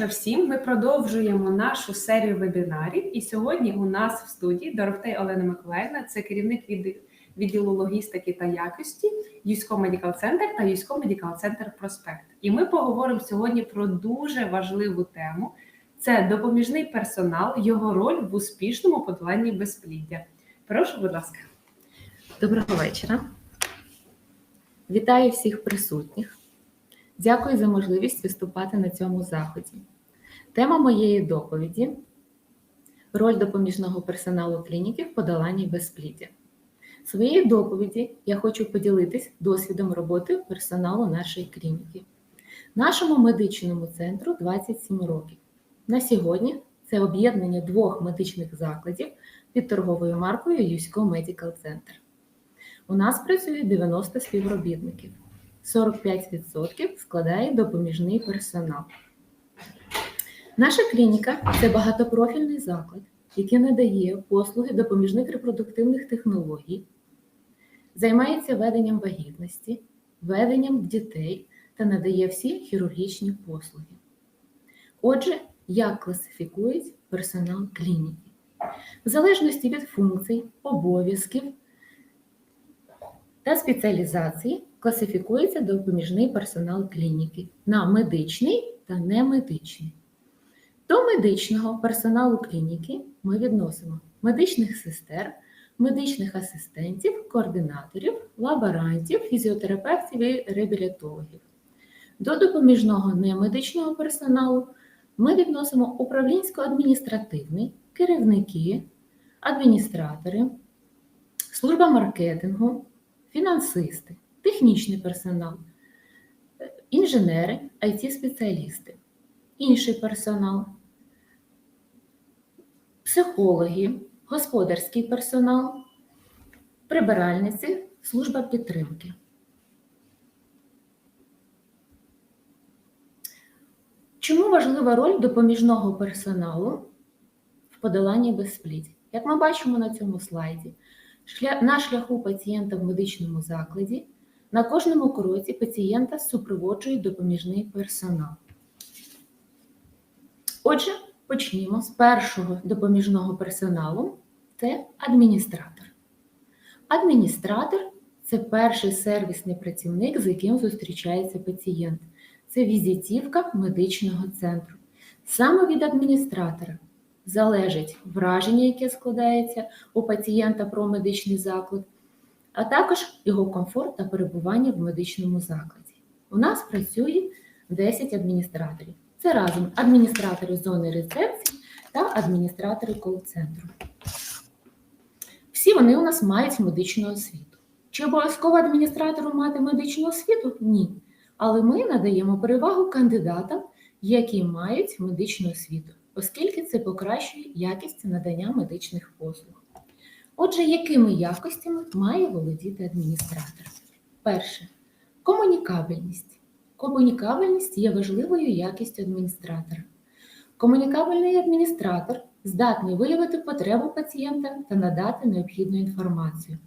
всім. Ми продовжуємо нашу серію вебінарів. І сьогодні у нас в студії Дорофей Олена Миколаївна, це керівник від- відділу логістики та якості Юсько Медикал Центр та Юсько Медикал Центр Проспект. І ми поговоримо сьогодні про дуже важливу тему: це допоміжний персонал, його роль в успішному подоланні безпліддя. Прошу, будь ласка. Доброго вечора. Вітаю всіх присутніх. Дякую за можливість виступати на цьому заході. Тема моєї доповіді роль допоміжного персоналу клініки в подоланні безпліддя. В своїй доповіді я хочу поділитись досвідом роботи персоналу нашої клініки. Нашому медичному центру 27 років. На сьогодні це об'єднання двох медичних закладів під торговою маркою Юсько Медикал Центр. У нас працює 90 співробітників, 45% складає допоміжний персонал. Наша клініка це багатопрофільний заклад, який надає послуги допоміжних репродуктивних технологій, займається веденням вагітності, веденням дітей та надає всі хірургічні послуги. Отже, як класифікують персонал клініки? В залежності від функцій, обов'язків та спеціалізації класифікується допоміжний персонал клініки на медичний та немедичний. До медичного персоналу клініки ми відносимо медичних сестер, медичних асистентів, координаторів, лаборантів, фізіотерапевтів і реабілітологів. До допоміжного немедичного персоналу ми відносимо управлінсько-адміністративний, керівники, адміністратори, служба маркетингу, фінансисти, технічний персонал, е, інженери, IT-спеціалісти, інший персонал, психологи, господарський персонал, прибиральниці, служба підтримки. Чому важлива роль допоміжного персоналу в подоланні безплідь? Як ми бачимо на цьому слайді, на шляху пацієнта в медичному закладі на кожному кроці пацієнта супроводжує допоміжний персонал. Отже, почнімо з першого допоміжного персоналу це адміністратор. Адміністратор це перший сервісний працівник, з яким зустрічається пацієнт. Це візитівка медичного центру. Саме від адміністратора залежить враження, яке складається у пацієнта про медичний заклад, а також його комфорт та перебування в медичному закладі. У нас працює 10 адміністраторів. Це разом адміністратори зони рецепції та адміністратори кол-центру. Всі вони у нас мають медичну освіту. Чи обов'язково адміністратору мати медичну освіту? Ні. Але ми надаємо перевагу кандидатам, які мають медичну освіту оскільки це покращує якість надання медичних послуг. Отже, якими якостями має володіти адміністратор? Перше комунікабельність. Комунікабельність є важливою якістю адміністратора. Комунікабельний адміністратор здатний виявити потребу пацієнта та надати необхідну інформацію.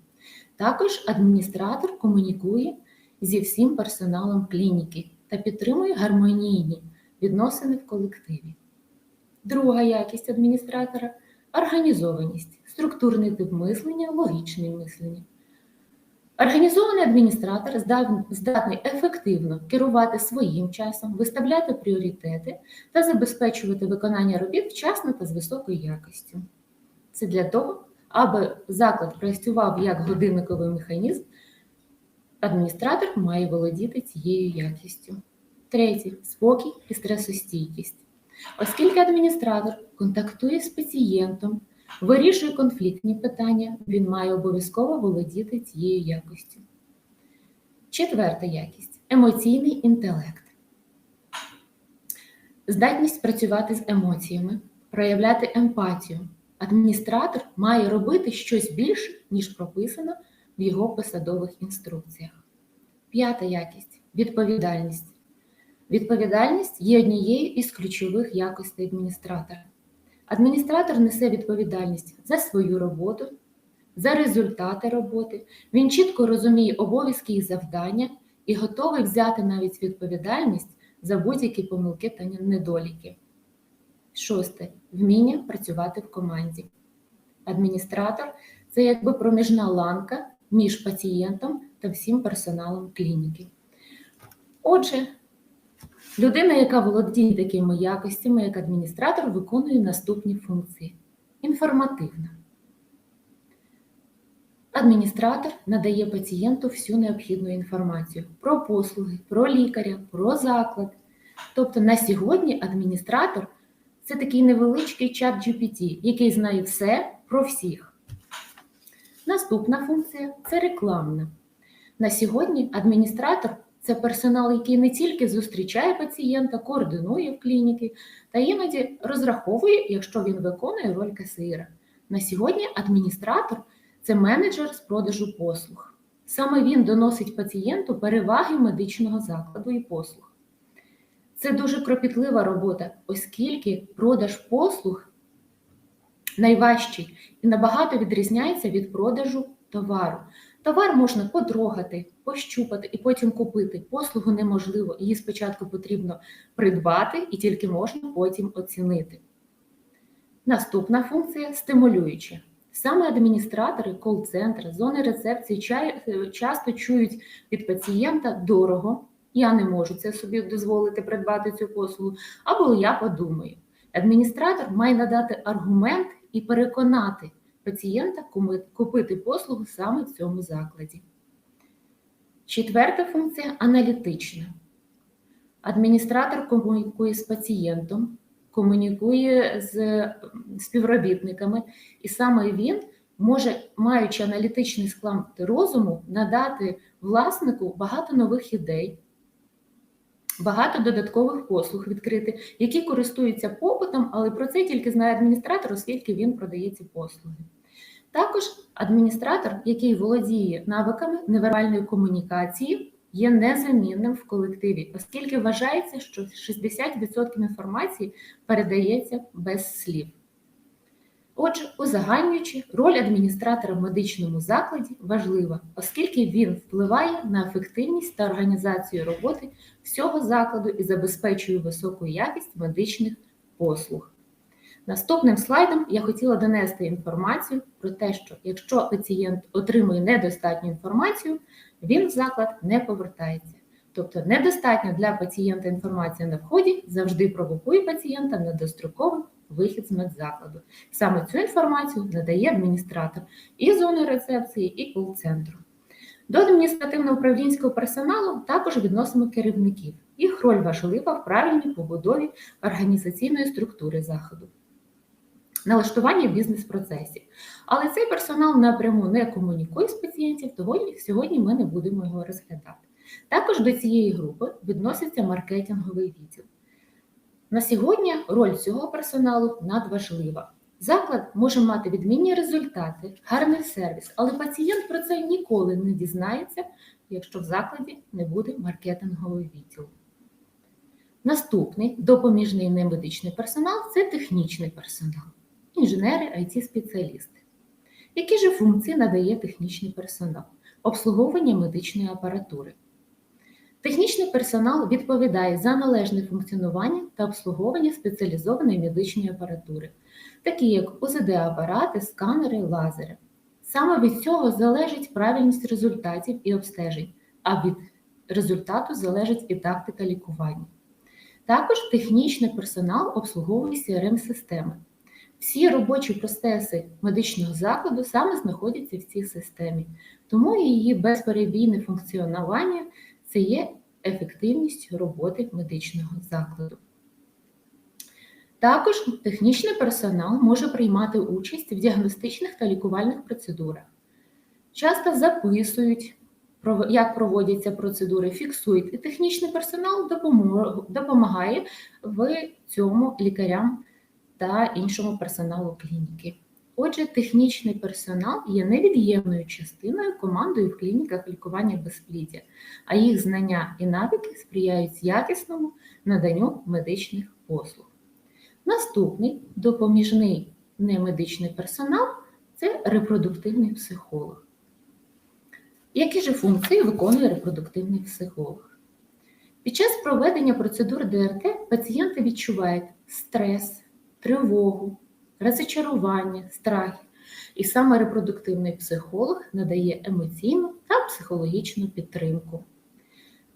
Також адміністратор комунікує зі всім персоналом клініки та підтримує гармонійні відносини в колективі. Друга якість адміністратора організованість, структурний тип мислення, логічне мислення. Організований адміністратор здатний ефективно керувати своїм часом, виставляти пріоритети та забезпечувати виконання робіт вчасно та з високою якістю. Це для того, аби заклад працював як годинниковий механізм, адміністратор має володіти цією якістю. Третє спокій і стресостійкість. Оскільки адміністратор контактує з пацієнтом, вирішує конфліктні питання, він має обов'язково володіти цією якостю. Четверта якість емоційний інтелект. Здатність працювати з емоціями, проявляти емпатію. Адміністратор має робити щось більше, ніж прописано в його посадових інструкціях. П'ята якість відповідальність. Відповідальність є однією із ключових якостей адміністратора. Адміністратор несе відповідальність за свою роботу, за результати роботи. Він чітко розуміє обов'язки і завдання і готовий взяти навіть відповідальність за будь-які помилки та недоліки. Шосте вміння працювати в команді. Адміністратор це якби проміжна ланка між пацієнтом та всім персоналом клініки. Отже, людина, яка володіє такими якостями, як адміністратор, виконує наступні функції: інформативна. Адміністратор надає пацієнту всю необхідну інформацію про послуги, про лікаря, про заклад. Тобто на сьогодні адміністратор це такий невеличкий чат GPT, який знає все про всіх. Наступна функція це рекламна. На сьогодні адміністратор це персонал, який не тільки зустрічає пацієнта, координує в клініки та іноді розраховує, якщо він виконує роль касира. На сьогодні адміністратор це менеджер з продажу послуг. Саме він доносить пацієнту переваги медичного закладу і послуг. Це дуже кропітлива робота, оскільки продаж послуг найважчий і набагато відрізняється від продажу товару. Товар можна потрогати, пощупати і потім купити. Послугу неможливо, її спочатку потрібно придбати і тільки можна потім оцінити. Наступна функція стимулююча. Саме адміністратори кол-центра, зони рецепції часто чують від пацієнта дорого, я не можу це собі дозволити придбати цю послугу, або я подумаю. Адміністратор має надати аргумент і переконати пацієнта купити послугу саме в цьому закладі. Четверта функція аналітична. Адміністратор комунікує з пацієнтом, комунікує з співробітниками, і саме він може, маючи аналітичний склад розуму, надати власнику багато нових ідей, багато додаткових послуг відкрити, які користуються попитом, але про це тільки знає адміністратор, оскільки він продає ці послуги. Також адміністратор, який володіє навиками невербальної комунікації, є незамінним в колективі, оскільки вважається, що 60% інформації передається без слів. Отже, узагальнюючи, роль адміністратора в медичному закладі важлива, оскільки він впливає на ефективність та організацію роботи всього закладу і забезпечує високу якість медичних послуг. Наступним слайдом я хотіла донести інформацію про те, що якщо пацієнт отримує недостатню інформацію, він в заклад не повертається. Тобто недостатня для пацієнта інформація на вході завжди провокує пацієнта на достроковий вихід з медзакладу. Саме цю інформацію надає адміністратор і зони рецепції, і кол-центру. До адміністративно-управлінського персоналу також відносимо керівників. Їх роль важлива в правильній побудові організаційної структури заходу. Налаштування бізнес-процесів. Але цей персонал напряму не комунікує з пацієнтів, тому сьогодні ми не будемо його розглядати. Також до цієї групи відноситься маркетинговий відділ. На сьогодні роль цього персоналу надважлива. Заклад може мати відмінні результати, гарний сервіс, але пацієнт про це ніколи не дізнається, якщо в закладі не буде маркетингового відділу. Наступний допоміжний немедичний персонал це технічний персонал, інженери, it спеціалісти Які ж функції надає технічний персонал? Обслуговування медичної апаратури. Технічний персонал відповідає за належне функціонування та обслуговування спеціалізованої медичної апаратури, такі як УЗД-апарати, сканери, лазери. Саме від цього залежить правильність результатів і обстежень, а від результату залежить і тактика лікування. Також технічний персонал обслуговує CRM-системи. Всі робочі процеси медичного закладу саме знаходяться в цій системі, тому її безперебійне функціонування це є ефективність роботи медичного закладу. Також технічний персонал може приймати участь в діагностичних та лікувальних процедурах. Часто записують, як проводяться процедури, фіксують, і технічний персонал допомагає в цьому лікарям та іншому персоналу клініки. Отже, технічний персонал є невід'ємною частиною командою в клініках лікування безпліддя, а їх знання і навики сприяють якісному наданню медичних послуг. Наступний допоміжний немедичний персонал це репродуктивний психолог. Які ж функції виконує репродуктивний психолог? Під час проведення процедур ДРТ пацієнти відчувають стрес, тривогу, розчарування, страх. І саме репродуктивний психолог надає емоційну та психологічну підтримку.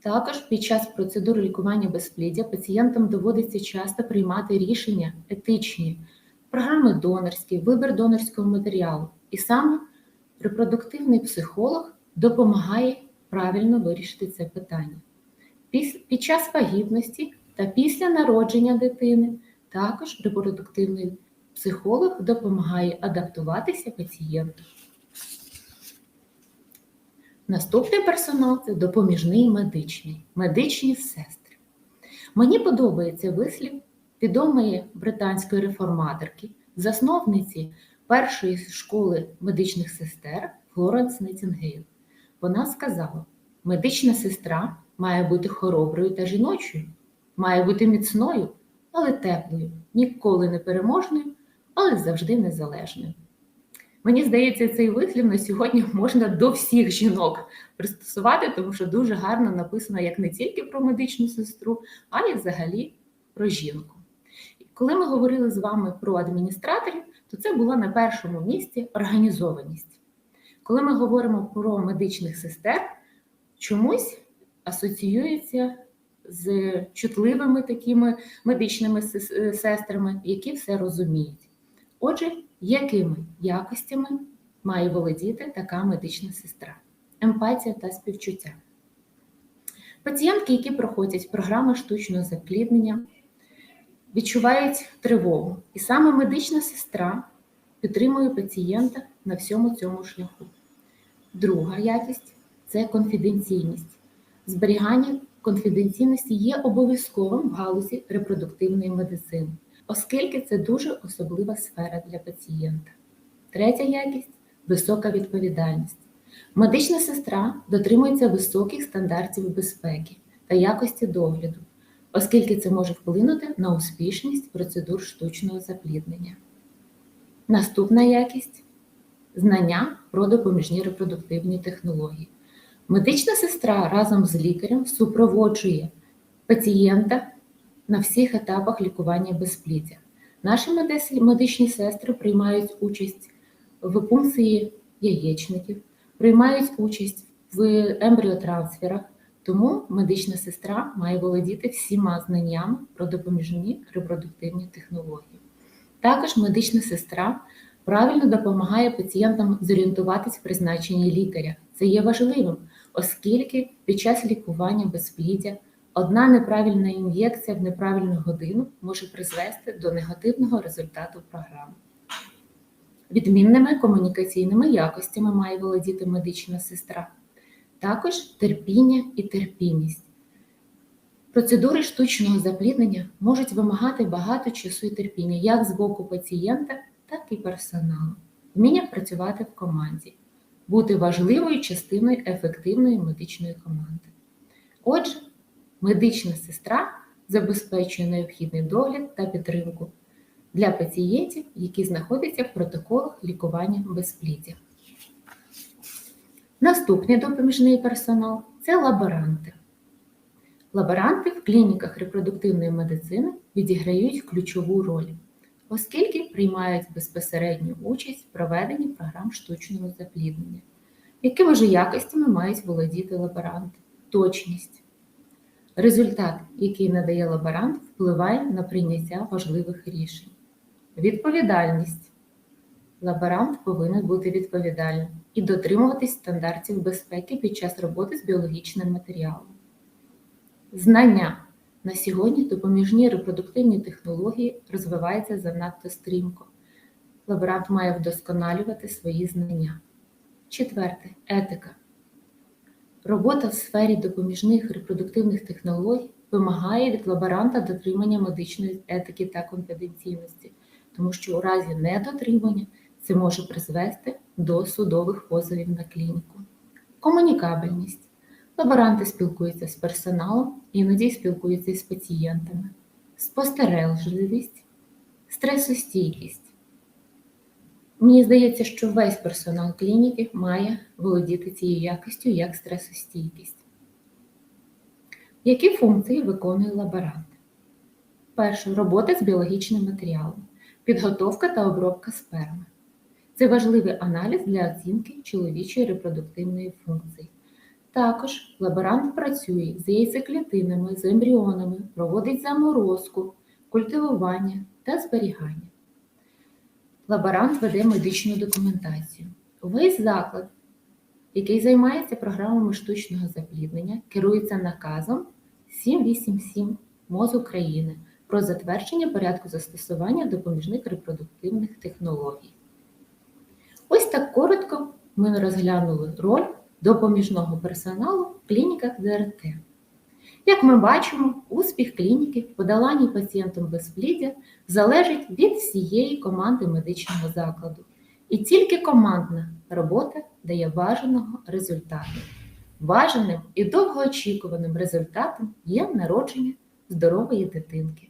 Також під час процедур лікування безпліддя пацієнтам доводиться часто приймати рішення етичні, програми донорські, вибір донорського матеріалу. І саме репродуктивний психолог допомагає правильно вирішити це питання. Під час вагітності та після народження дитини також репродуктивний допомагає адаптуватися пацієнту. Наступний персонал це допоміжний медичний, медичні сестри. Мені подобається вислів відомої британської реформаторки, засновниці першої школи медичних сестер Флоренс Найтінгейл. Вона сказала: медична сестра має бути хороброю та жіночою, має бути міцною, але теплою, ніколи не переможною, але завжди незалежною. Мені здається, цей вислів на сьогодні можна до всіх жінок пристосувати, тому що дуже гарно написано як не тільки про медичну сестру, а й взагалі про жінку. Коли ми говорили з вами про адміністраторів, то це була на першому місці організованість. Коли ми говоримо про медичних сестер, чомусь асоціюється з чутливими такими медичними сестрами, які все розуміють. Отже, якими якостями має володіти така медична сестра? Емпатія та співчуття. Пацієнтки, які проходять програми штучного запліднення, відчувають тривогу. І саме медична сестра підтримує пацієнта на всьому цьому шляху. Друга якість це конфіденційність. Зберігання конфіденційності є обов'язковим в галузі репродуктивної медицини, оскільки це дуже особлива сфера для пацієнта. Третя якість висока відповідальність. Медична сестра дотримується високих стандартів безпеки та якості догляду, оскільки це може вплинути на успішність процедур штучного запліднення. Наступна якість знання про допоміжні репродуктивні технології. Медична сестра разом з лікарем супроводжує пацієнта на всіх етапах лікування безпліддя. Наші медичні сестри приймають участь в пункції яєчників, приймають участь в ембріотрансферах, тому медична сестра має володіти всіма знаннями про допоміжні репродуктивні технології. Також медична сестра правильно допомагає пацієнтам зорієнтуватись в призначенні лікаря. Це є важливим, оскільки під час лікування безпліддя одна неправильна ін'єкція в неправильну годину може призвести до негативного результату програми. Відмінними комунікаційними якостями має володіти медична сестра, також терпіння і терпімість. Процедури штучного запліднення можуть вимагати багато часу і терпіння як з боку пацієнта, так і персоналу. Вміння працювати в команді, бути важливою частиною ефективної медичної команди. Отже, медична сестра забезпечує необхідний догляд та підтримку для пацієнтів, які знаходяться в протоколах лікування безпліддя. Наступний допоміжний персонал це лаборанти. Лаборанти в клініках репродуктивної медицини відіграють ключову роль, оскільки приймають безпосередню участь в проведенні програм штучного запліднення. Якими ж якостями мають володіти лаборанти? Точність. Результат, який надає лаборант, впливає на прийняття важливих рішень. Відповідальність. Лаборант повинен бути відповідальним і дотримуватись стандартів безпеки під час роботи з біологічним матеріалом. Знання. На сьогодні допоміжні репродуктивні технології розвиваються занадто стрімко. Лаборант має вдосконалювати свої знання. Четверте етика. Робота в сфері допоміжних репродуктивних технологій вимагає від лаборанта дотримання медичної етики та конфіденційності, тому що у разі недотримання це може призвести до судових позовів на клініку. Комунікабельність. Лаборанти спілкуються з персоналом, іноді спілкуються з пацієнтами. Спостережливість, стресостійкість. Мені здається, що весь персонал клініки має володіти цією якістю як стресостійкість. Які функції виконує лаборант? Перше робота з біологічним матеріалом, підготовка та обробка сперми. Це важливий аналіз для оцінки чоловічої репродуктивної функції. Також лаборант працює з яйцеклітинами, з ембріонами, проводить заморозку, культивування та зберігання. Лаборант веде медичну документацію. Весь заклад, який займається програмами штучного запліднення, керується наказом 787 МОЗ України про затвердження порядку застосування допоміжних репродуктивних технологій. Ось так коротко ми розглянули роль допоміжного персоналу в клініках ДРТ. Як ми бачимо, успіх клініки в подоланні пацієнтом безпліддя залежить від всієї команди медичного закладу. І тільки командна робота дає бажаного результату. Бажаним і довгоочікуваним результатом є народження здорової дитинки.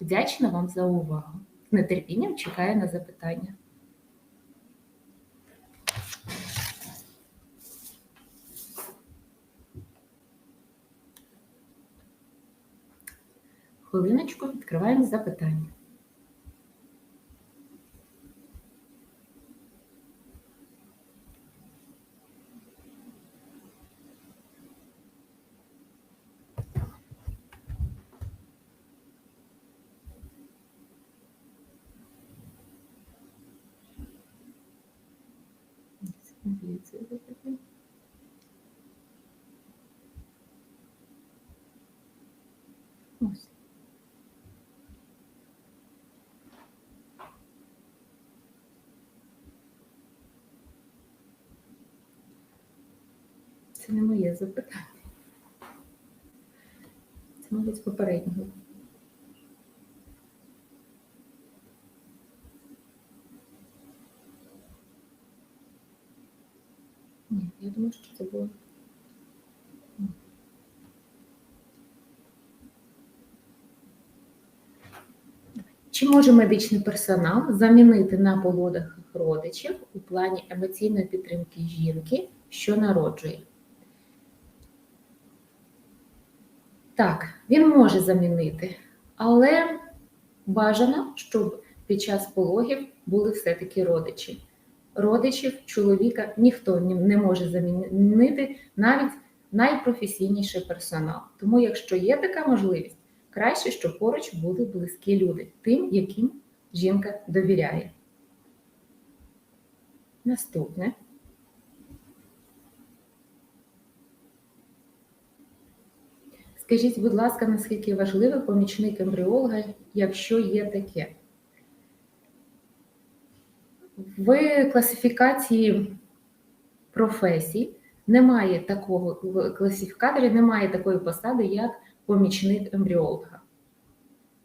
Вдячна вам за увагу. З нетерпінням чекаю на запитання. Хвилиночку відкриваємо запитання. Ось. Це не моє запитання. Це, мабуть, попереднього. Ні, я думаю, що це було. Чи може медичний персонал замінити на пологах родичів у плані емоційної підтримки жінки, що народжує? Так, він може замінити, але бажано, щоб під час пологів були все-таки родичі. Родичів чоловіка ніхто не може замінити навіть найпрофесійніший персонал. Тому, якщо є така можливість, краще, щоб поруч були близькі люди, тим, яким жінка довіряє. Наступне. Скажіть, будь ласка, наскільки важливий помічник ембріолога, якщо є таке? В класифікації професій немає такого в класифікаторі немає такої посади, як помічник ембріолога.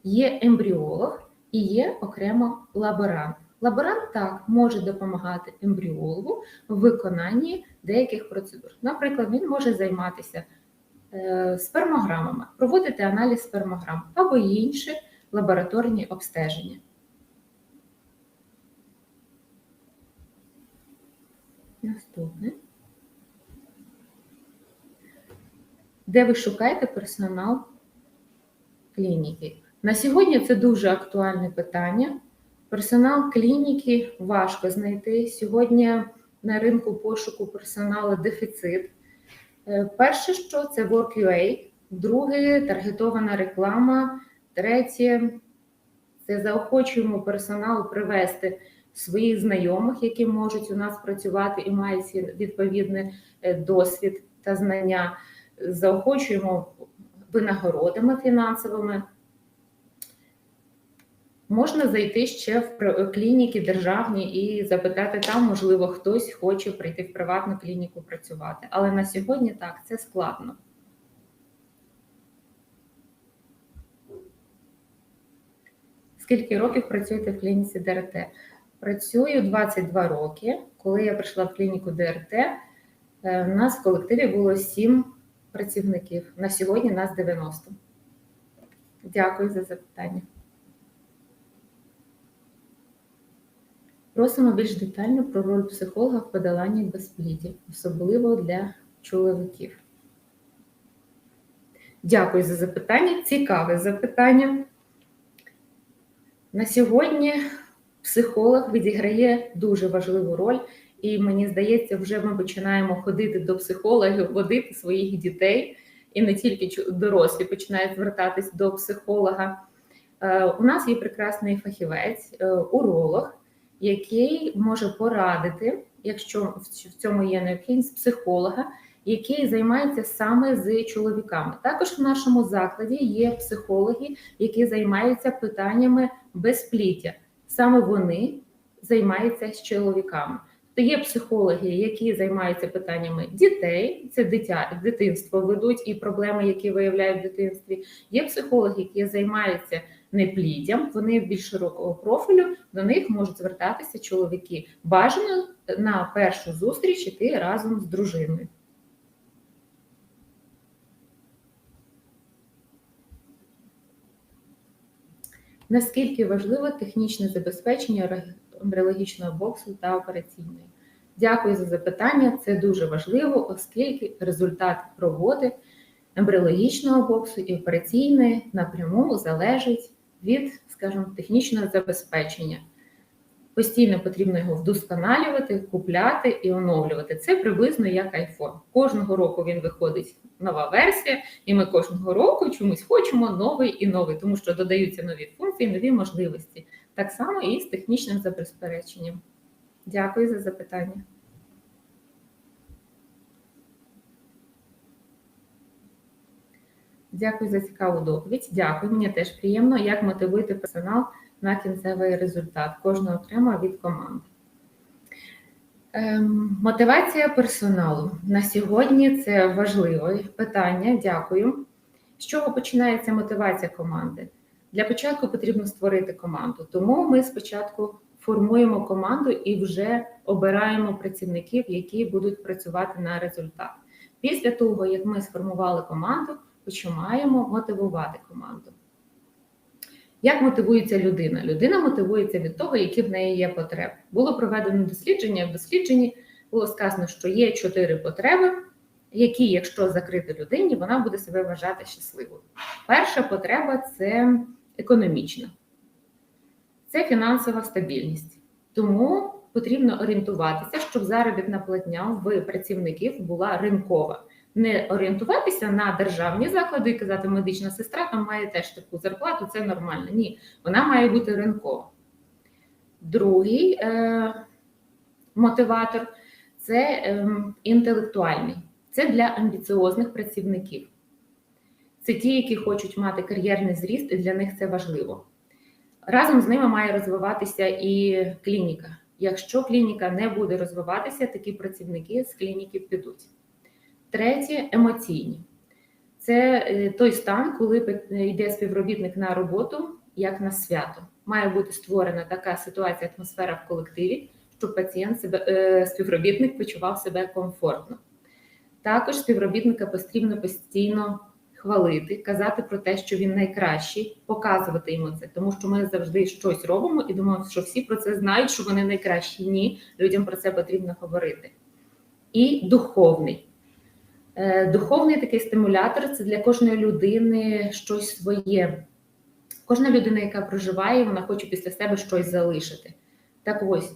Є ембріолог і є окремо лаборант. Лаборант так може допомагати ембріологу в виконанні деяких процедур. Наприклад, він може займатися спермограмами, проводити аналіз спермограм або інші лабораторні обстеження. Наступне. Де ви шукаєте персонал клініки? На сьогодні це дуже актуальне питання. Персонал клініки важко знайти. Сьогодні на ринку пошуку персоналу дефіцит. Е, Перше, що це WorkUA, друге таргетована реклама, третє це заохочуємо персонал привести своїх знайомих, які можуть у нас працювати і мають відповідний е, досвід та знання. Заохочуємо винагородами фінансовими. Можна зайти ще в клініки державні і запитати там, можливо, хтось хоче прийти в приватну клініку працювати. Але на сьогодні так, це складно. Скільки років працюєте в клініці ДРТ? Працюю 22 роки. Коли я прийшла в клініку ДРТ, е, у нас в колективі було 7 працівників. На сьогодні нас 90. Дякую за запитання. Просимо більш детально про роль психолога в подоланні безпліддя, особливо для чоловіків. Дякую за запитання. Цікаве запитання. На сьогодні психолог відіграє дуже важливу роль, і мені здається, вже ми починаємо ходити до психологів, водити своїх дітей, і не тільки дорослі починають звертатись до психолога. Е, У нас є прекрасний фахівець, е, уролог, який може порадити, якщо в цьому є необхідність психолога, який займається саме з чоловіками. Також в нашому закладі є психологи, які займаються питаннями безпліття. Саме вони займаються з чоловіками. То є психологи, які займаються питаннями дітей, це дитя, дитинство ведуть і проблеми, які виявляють в дитинстві. Є психологи, які займаються непліддям, вони більш широкого профілю, до них можуть звертатися чоловіки. Бажано на першу зустріч іти разом з дружиною. Наскільки важливо технічне забезпечення ембріологічного боксу та операційної? Дякую за запитання. Це дуже важливо, оскільки результат роботи ембріологічного боксу і операційної напряму залежить від, скажімо, технічного забезпечення. Постійно потрібно його вдосконалювати, купляти і оновлювати. Це приблизно як iPhone. Кожного року він виходить нова версія, і ми кожного року чомусь хочемо новий і новий, тому що додаються нові функції, нові можливості. Так само і з технічним забезпеченням. Дякую за запитання. Дякую за цікаву доповідь. Дякую. Мені теж приємно, як мотивуєте персонал на кінцевий результат. Кожна окремо від команди. Ем, мотивація персоналу на сьогодні це важливе питання. Дякую. З чого починається мотивація команди? Для початку потрібно створити команду. Тому ми спочатку формуємо команду і вже обираємо працівників, які будуть працювати на результат. Після того, як ми сформували команду, починаємо мотивувати команду. Як мотивується людина? Людина мотивується від того, які в неї є потреби. Було проведено дослідження. В дослідженні було сказано, що є чотири потреби, які, якщо закрити людині, вона буде себе вважати щасливою. Перша потреба це економічна, це фінансова стабільність. Тому потрібно орієнтуватися, щоб заробітна платня в працівників була ринкова. Не орієнтуватися на державні заклади і казати, медична сестра там має теж таку зарплату, це нормально. Ні, вона має бути ринкова. Другий е, мотиватор це е, інтелектуальний. Це для амбіціозних працівників. Це ті, які хочуть мати кар'єрний зріст, і для них це важливо. Разом з ними має розвиватися і клініка. Якщо клініка не буде розвиватися, такі працівники з клініки підуть. Третє емоційні. Це е, той стан, коли йде співробітник на роботу як на свято. Має бути створена така ситуація, атмосфера в колективі, щоб пацієнт себе е, співробітник почував себе комфортно. Також співробітника потрібно постійно хвалити, казати про те, що він найкращий, показувати йому це, тому що ми завжди щось робимо і думаємо, що всі про це знають, що вони найкращі. Ні, людям про це потрібно говорити. І духовний. Е, Духовний такий стимулятор це для кожної людини щось своє. Кожна людина, яка проживає, вона хоче після себе щось залишити. Так ось,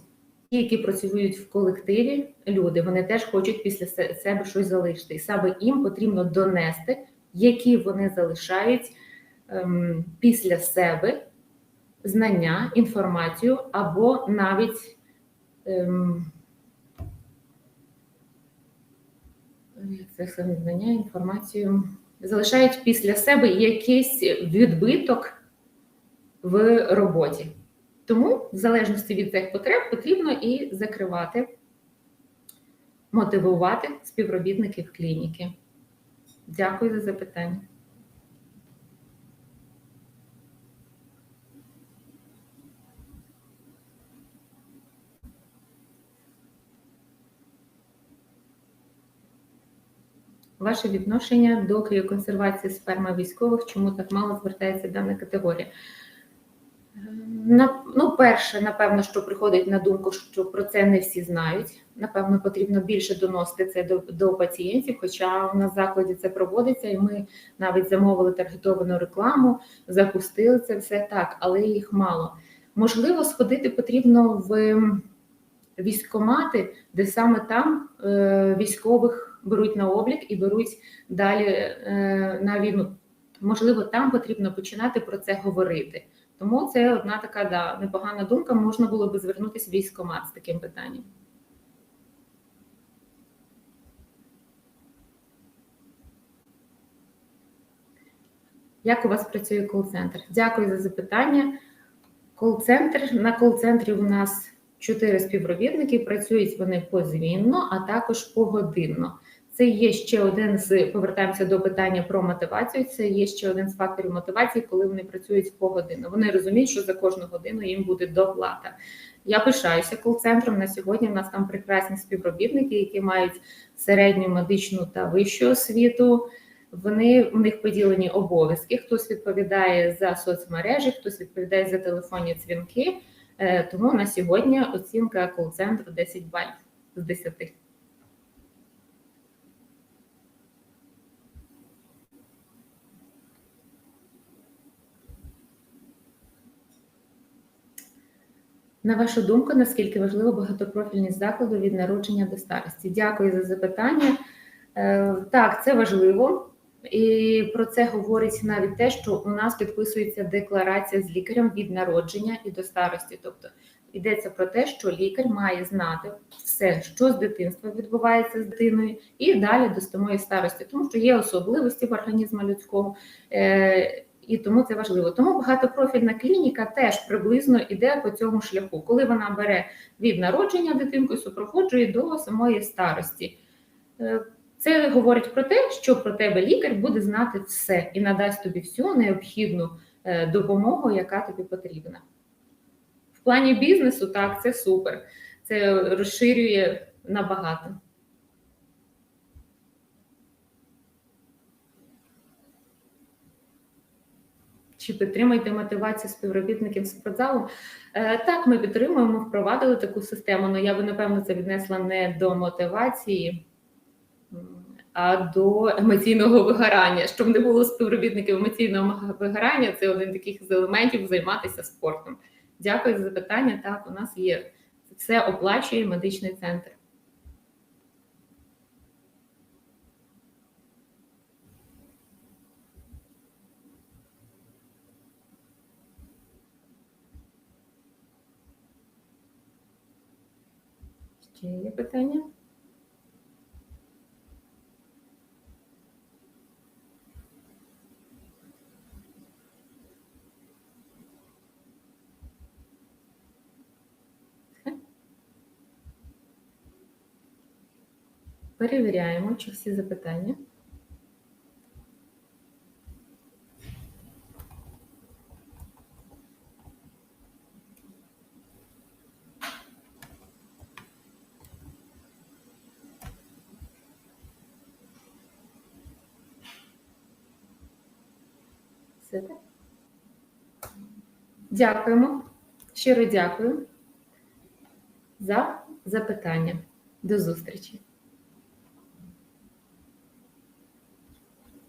ті, які працюють в колективі, люди, вони теж хочуть після себе щось залишити. І саме їм потрібно донести, які вони залишають ем, після себе знання, інформацію або навіть. Ем, це саме знання, інформацію, залишають після себе якийсь відбиток в роботі. Тому, в залежності від цих потреб, потрібно і закривати, мотивувати співробітників клініки. Дякую за запитання. Ваше відношення до кріоконсервації сперми військових, чому так мало звертається дана категорія? Ем, На, ну, перше, напевно, що приходить на думку, що про це не всі знають. Напевно, потрібно більше доносити це до, до пацієнтів, хоча у нас в закладі це проводиться, і ми навіть замовили таргетовану рекламу, запустили це все так, але їх мало. Можливо, сходити потрібно в військкомати, де саме там е, військових беруть на облік і беруть далі е, на війну. Можливо, там потрібно починати про це говорити. Тому це одна така да, непогана думка. Можна було би звернутися в військкомат з таким питанням. Як у вас працює кол-центр? Дякую за запитання. Кол-центр на кол-центрі у нас чотири співробітники. Працюють вони позвінно, а також погодинно. Це є ще один з повертаємося до питання про мотивацію. Це є ще один з факторів мотивації, коли вони працюють погодинно. Вони розуміють, що за кожну годину їм буде доплата. Я пишаюся кол-центром. На сьогодні в нас там прекрасні співробітники, які мають середню медичну та вищу освіту. Вони у них поділені обов'язки. Хтось відповідає за соцмережі, хтось відповідає за телефонні дзвінки. Е, Тому на сьогодні оцінка кол-центру 10 балів з 10. На вашу думку, наскільки важливо багатопрофільність закладу від народження до старості? Дякую за запитання. Е, Так, це важливо. І про це говорить навіть те, що у нас підписується декларація з лікарем від народження і до старості. Тобто йдеться про те, що лікар має знати все, що з дитинства відбувається з дитиною, і далі до самої старості, тому що є особливості в організму людського. І тому це важливо. Тому багатопрофільна клініка теж приблизно йде по цьому шляху, коли вона бере від народження дитинку і супроводжує до самої старості. Е, Це говорить про те, що про тебе лікар буде знати все і надасть тобі всю необхідну е, допомогу, яка тобі потрібна. В плані бізнесу так, це супер. Це розширює набагато. Чи підтримуєте мотивацію співробітників спортзалу? Е, Так, ми підтримуємо, впровадили таку систему, але я би напевно це віднесла не до мотивації, а до емоційного вигорання. Щоб не було співробітників емоційного вигорання, це один таких з елементів займатися спортом. Дякую за запитання. Так, у нас є все оплачує медичний центр. Ще є питання? Перевіряємо, чи всі запитання. Все так? Дякуємо. Щиро дякую за запитання. До зустрічі.